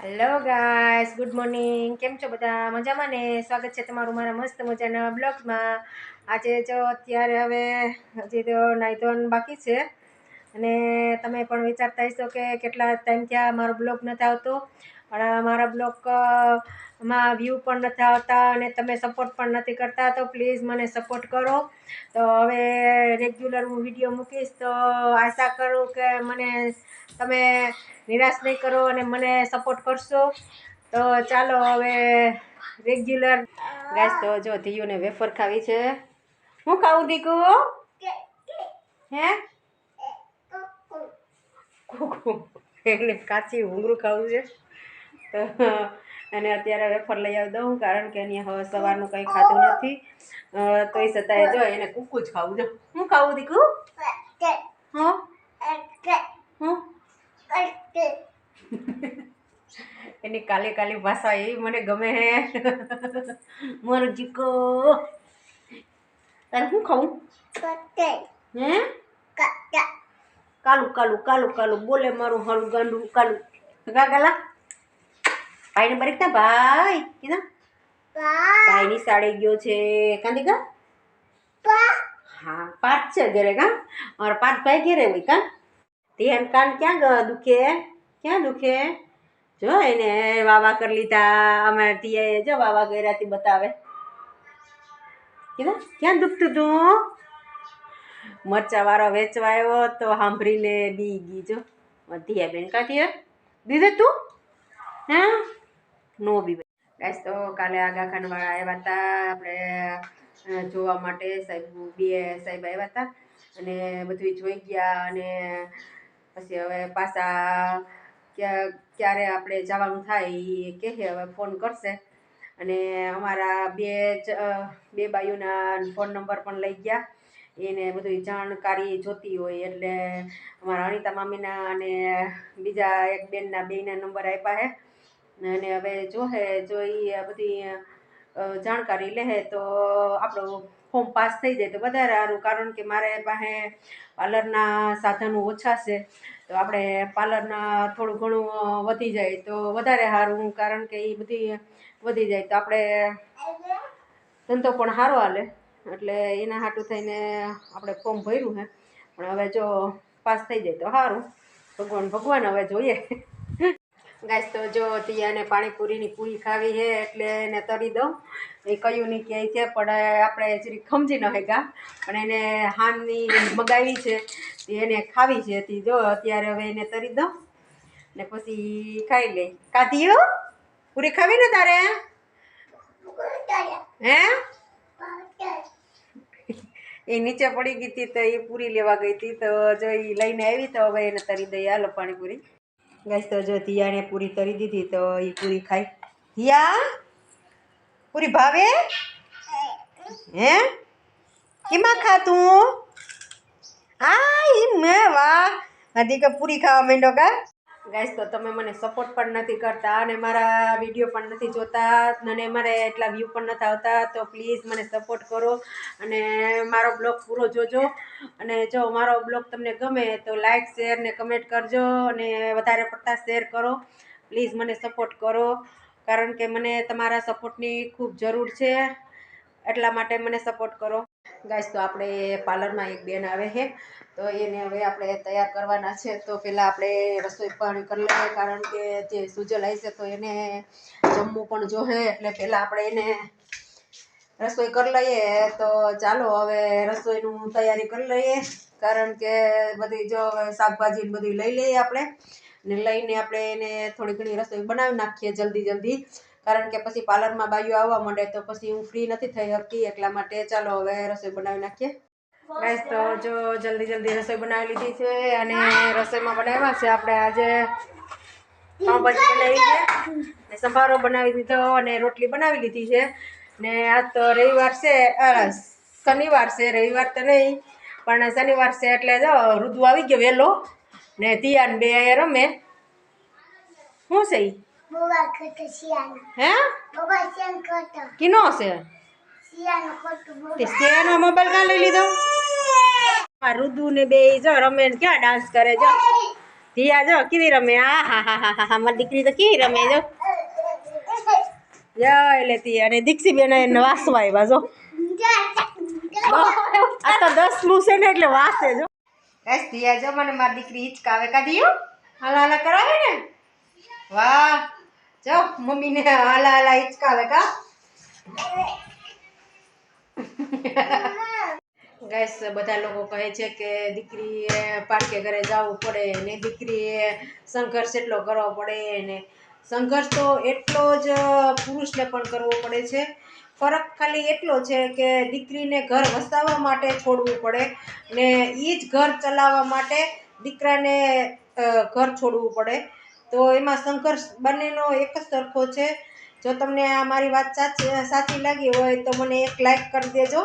Hello guys good morning કેમ છો બધા? મજામાં ને? સ્વાગત છે તમારું મારા મસ્ત મજાના બ્લોગમાં. આજે જો અત્યારે હવે હજી તો નાઈ ધોવાનું બાકી છે. અને તમે પણ વિચારતા હશો કે કેટલા ટાઈમ થયા મારો બ્લોગ નથી આવતો. પણ મારા બ્લોગમાં વ્યૂ પણ નથી આવતા અને તમે સપોર્ટ પણ નથી કરતા તો પ્લીઝ મને સપોર્ટ કરો. તો હવે રેગ્યુલર હું વીડિયો મૂકીશ તો આશા કરું કે મને તમે નિરાશ નહીં કરો અને મને સપોર્ટ કરશો. તો ચાલો હવે રેગ્યુલર ગાઈસ તો જો ધીયુને વેફર ખાવી છે. હું ખાવું દીકુ? હે? કુકુ એને કાચી ઊંઘરું ખાવું છે. તો અને અત્યારે વેફર લઈ આવી દઉં, કારણ કે એની હવે સવારનું કંઈ ખાતું નથી. તોય છતાંય જો એને કુકુ જ ખાવું જો હું ખાવું દીકુ હા? હું? એની કાલી કાલી ભાષા એ મને ગમે હે. મારો જીકો. તારે શું ખાવું? હે? કાલું કાલું કાલું કાલું બોલે મારું હળું ગાંડું કાલું. ગા ભાઈને ભાઈને બરીકતા ભાઈ કીધા. ભાઈની સાડી ગયો છે. કાંદી કા? હા પાંચ છે ઘરે કા? और પાંચ ભાઈ ઘેરે હોય કા? ધ્યાન કાન ક્યાં દુખે? ક્યાં દુખે? જો એને વાવા કરી લીધા. અમારે ટીએ જો વાવા ગયરાથી બતાવે. કીધા? ક્યાં દુખતું તું? મરચા વાળો વેચવા આવ્યો તો સાંભળીને બી ગઈ જો. ધીયા બેન કાઢીએ દીધે તું? હા? નો બી ગાઈસ તો કાલે આગા ખાનવાળા આવ્યા હતા આપણે જોવા માટે સાહેબ, બે સાહેબ આવ્યા હતા અને બધું જોઈ ગયા અને પછી હવે પાછા ક્યાં, ક્યારે આપણે જવાનું થાય એ કહે, હવે ફોન કરશે. અને અમારા બે બે બાયુના ફોન નંબર પણ લઈ ગયા. એને બધી જાણકારી જોતી હોય એટલે અમારા અનિતા મામીના અને બીજા એક બેનના બેના નંબર આપ્યા હે. અને હવે જોહે જો એ બધી જાણકારી લે તો આપણો ફોર્મ પાસ થઈ જાય તો વધારે સારું. કારણ કે મારે પાસે પાર્લરના સાધનો ઓછા છે. તો આપણે પાર્લરના થોડું ઘણું વધી જાય તો વધારે સારું. કારણ કે એ બધી વધી જાય તો આપણે ધંધો પણ સારો હાલે. એટલે એના હાટું થઈને આપણે ફોર્મ ભર્યું છે પણ હવે જો પાસ થઈ જાય તો સારું ભગવાન ભગવાન હવે જોઈએ. ગાય તો જો તિયાને પાણીપુરીની પૂરી ખાવી છે એટલે એને તરી દઉં. એ કયું નહીં કહે છે, પણ આપણે જરી ખમજી ન ગા પણ એને હાનની મગાવી છે એને ખાવી છે. તે જો અત્યારે હવે એને તરી દઉં. ને પછી ખાઈ લે. કાધીઓ પૂરી ખાવી ને તારે? હે? એ નીચે પડી ગઈ હતી તો એ પૂરી લેવા ગઈ હતી. તો જો એ લઈને આવી તો હવે એને તરી દઈએ. હાલો પાણીપુરી. ગાઈસ, તો જો ધિયાણે પૂરી તરી દીધી તો એ પૂરી ખાઈ. ધિયા, પૂરી ભાવે? હે? કેમાં ખાતું આ મેં વાહ. હજી કે પૂરી ખાવા માંડો કા? ગાઈસ તો તમે મને સપોર્ટ પણ નથી કરતા અને મારા વીડિયો પણ નથી જોતા અને મારે એટલા વ્યૂ પણ નથી આવતા, તો પ્લીઝ મને સપોર્ટ કરો અને મારો બ્લોગ પૂરો જોજો. અને જો મારો બ્લોગ તમને ગમે તો લાઇક શેર ને કમેન્ટ કરજો અને વધારે પડતા શેર કરો. પ્લીઝ મને સપોર્ટ કરો, કારણ કે મને તમારા સપોર્ટની ખૂબ જરૂર છે. એટલા માટે મને સપોર્ટ કરો. ગાઈસ, તો આપણે પાર્લરમાં એક બેન આવે છે. તો એને હવે આપણે તૈયાર કરવાના છે. તો પહેલાં આપણે રસોઈ પાણી કરી લઈએ, કારણ કે જે સુજલ આવી છે, તો એને જમવું પણ જોહે. એટલે પહેલાં આપણે એને રસોઈ કરી લઈએ. તો ચાલો હવે રસોઈનું તૈયારી કરી લઈએ. કારણ કે બધી જો શાકભાજી બધું લઈ લઈએ આપણે. ને લઈને આપણે એને થોડી ઘણી રસોઈ બનાવી નાખીએ જલ્દી જલ્દી. કારણ કે પછી પાર્લરમાં બાઈઓ આવવા માંડે તો પછી હું ફ્રી નથી થઈ શકતી એટલા માટે ચાલો હવે રસોઈ બનાવી નાખીએ. ગાઈસ તો જો જલ્દી જલ્દી રસોઈ બનાવી લીધી છે અને રસોઈમાં બનાવ્યા છે. આપણે આજે પાઉંભાજી બનાવી છે. ને સંભારો બનાવી દીધો અને રોટલી બનાવી લીધી છે. ને આજ તો રવિવાર છે શનિવાર છે. રવિવાર તો નહીં, પણ શનિવાર છે એટલે જો ઋતુ આવી ગયો વહેલો. ને તિયાન બે રમે. શું છે? હે કિનો છે તે શેનો મોબાઈલ કાં લઈ લીધો આ રુદુ ને બે જો રમે ક્યાં ડાન્સ કરે જો ધિયા જો કેવી રમે આ હા હા હા હા હા મારી દીકરી તો કેવી રમે જો જય લેતી અને દીક્ષી બેન એને વાસવા આવ્યા જો આ તો દસમું છે ને એટલે વાસે જો બસ ધીયા જો મને મારી દીકરી હિચકાવે કાઢી હાલા હાલા કરાવે ને વાહ જો મમ્મીને હાલા હાલા હિચકાવે લગા ગાઈસ બધા લોકો કહે છે કે દીકરીએ પાર્કે ઘરે જવું પડે ને દીકરીએ સંઘર્ષ એટલો કરવો પડે ને સંઘર્ષ તો એટલો જ પુરુષને પણ કરવો પડે છે. ફરક ખાલી એટલો છે કે દીકરીને ઘર વસાવવા માટે છોડવું પડે ને એ જ ઘર ચલાવવા માટે દીકરાને ઘર છોડવું પડે. તો એમાં સંઘર્ષ બંનેનો એક જ સરખો છે. જો તમને આ મારી વાત સાચી સાચી લાગી હોય તો મને એક લાઈક કરી દેજો.